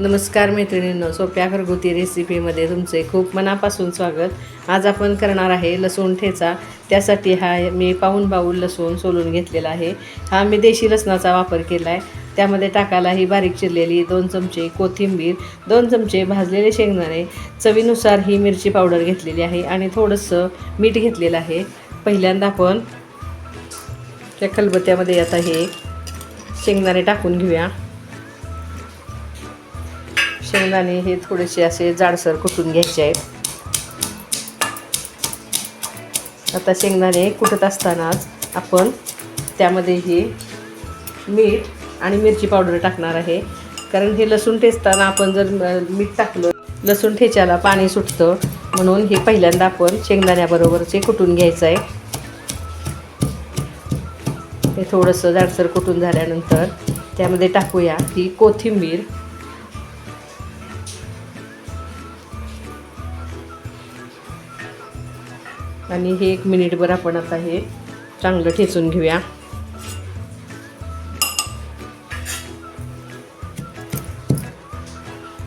नमस्कार मैत्रिणींनो सोप्या घरगुती रेसिपीमध्ये तुमचे खूप मनापासून स्वागत. आज आपण करणार आहे लसूण ठेचा. त्यासाठी हा मी पाऊन बाऊल लसूण सोलून घेतलेला आहे. हा मी देशी लसणाचा वापर केला आहे त्यामध्ये टाकायला ही बारीक चिरलेली दोन चमचे कोथिंबीर दोन चमचे भाजलेले शेंगदाणे चवीनुसार ही मिरची पावडर घेतलेली आहे आणि थोडंसं मीठ घेतलेलं आहे. पहिल्यांदा आपण त्या खलबत्त्यामध्ये आता हे शेंगदाणे टाकून घेऊया. शेंगदाणे हे थोडेसे असे जाडसर कुटून घ्यायचे आहेत. आता शेंगदाणे कुटत असतानाच आपण त्यामध्ये हे मीठ आणि मिरची पावडर टाकणार आहे. कारण हे लसूण ठेचताना आपण जर मीठ टाकलं लसूण ठेच्याला पाणी सुटतं. म्हणून हे पहिल्यांदा आपण शेंगदाण्याबरोबरचे कुटून घ्यायचं आहे. हे थोडंसं जाडसर कुटून झाल्यानंतर त्यामध्ये टाकूया की कोथिंबीर. आणि हे एक मिनिटभर आपण आता हे चांगलं ठेचून घेऊया.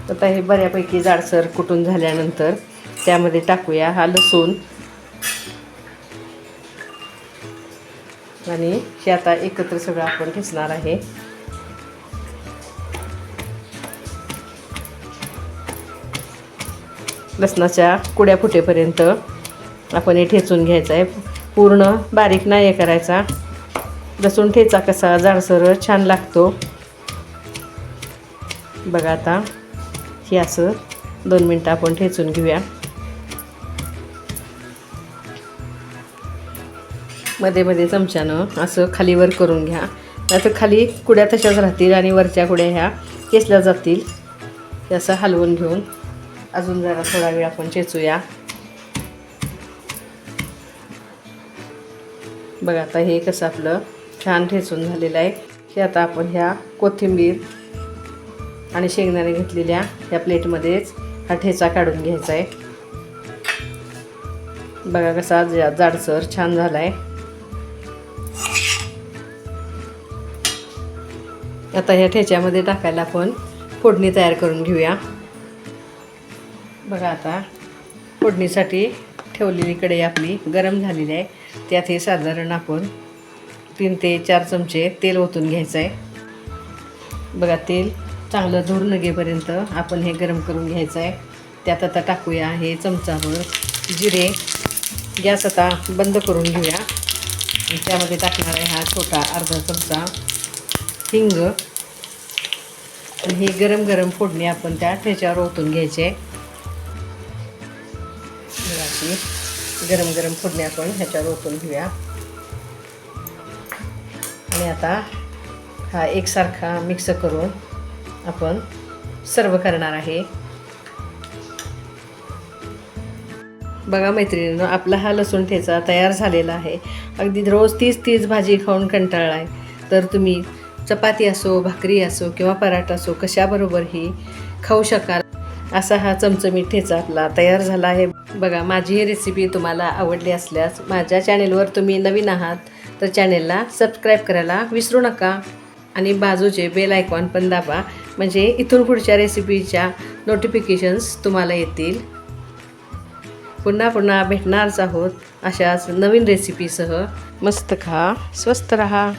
आता हे बऱ्यापैकी जाडसर कुटून झाल्यानंतर त्यामध्ये टाकूया हा लसूण. आणि हे आता एकत्र सगळं आपण ठेचणार आहे. लसणाच्या कुड्या फुटेपर्यंत आपण हे ठेचून घ्यायचं आहे. पूर्ण बारीक नाही हे करायचा. लसूण ठेचा कसा जाडसर छान लागतो. बघा आता हे असं दोन मिनटं आपण ठेचून घेऊया. मध्ये मध्ये चमच्यानं असं खालीवर करून घ्या. नाहीतर खाली कुड्या तशाच राहतील आणि वरच्या कुड्या ह्या केसल्या जातील. हे असं हलवून घेऊन अजून जरा थोडा वेळ आपण चेचूया बघा आता हे कसं आपलं छान ठेचून झालेलं आहे. हे आता आपण ह्या कोथिंबीर आणि शेंगदाणे घेतलेल्या ह्या प्लेटमध्येच हा ठेचा काढून घ्यायचा आहे. बघा कसा जा जाडसर छान झाला आहे आता ह्या ठेच्यामध्ये टाकायला आपण फोडणी तयार करून घेऊया. बघा आता फोडणीसाठी ठेवलेली कढई आपली गरम झालेली आहे. त्यात हे साधारण आपण तीन ते चार चमचे तेल ओतून घ्यायचं आहे बघा तेल चांगलं धूर नगेपर्यंत आपण हे गरम करून घ्यायचं आहे त्यात आता टाकूया हे चमचाभर जिरे. गॅस आता बंद करून घेऊया. त्यामध्ये टाकणार आहे हा छोटा अर्धा चमचा हिंग. हे ही गरम गरम फोडणी आपण त्या ठेच्यावर ओतून घ्यायचे. थोडीशी गरम गरम फोडणी आपण ह्याच्यावर ओतून घेऊया. आणि आता हा एकसारखा मिक्स करून आपण सर्व करणार आहे. बघा मैत्रिणीनं आपला हा लसूण ठेचा तयार झालेला आहे. अगदी रोज तीच तीच भाजी खाऊन कंटाळला आहे तर तुम्ही चपाती असो भाकरी असो किंवा पराठा असो कशाबरोबरही खाऊ शकाल. असा हा चमचमीत ठेचा आपला तयार झाला आहे. बघा माझी ही रेसिपी तुम्हाला आवडली असल्यास माझ्या चॅनेलवर तुम्ही नवीन आहात तर चॅनेलला सबस्क्राईब करायला विसरू नका. आणि बाजूचे बेल आयकॉन पण दाबा म्हणजे इथून पुढच्या रेसिपीच्या नोटिफिकेशन्स तुम्हाला येतील. पुन्हा पुन्हा भेटणारच आहोत अशाच नवीन रेसिपीसह मस्त खा स्वस्त रहा.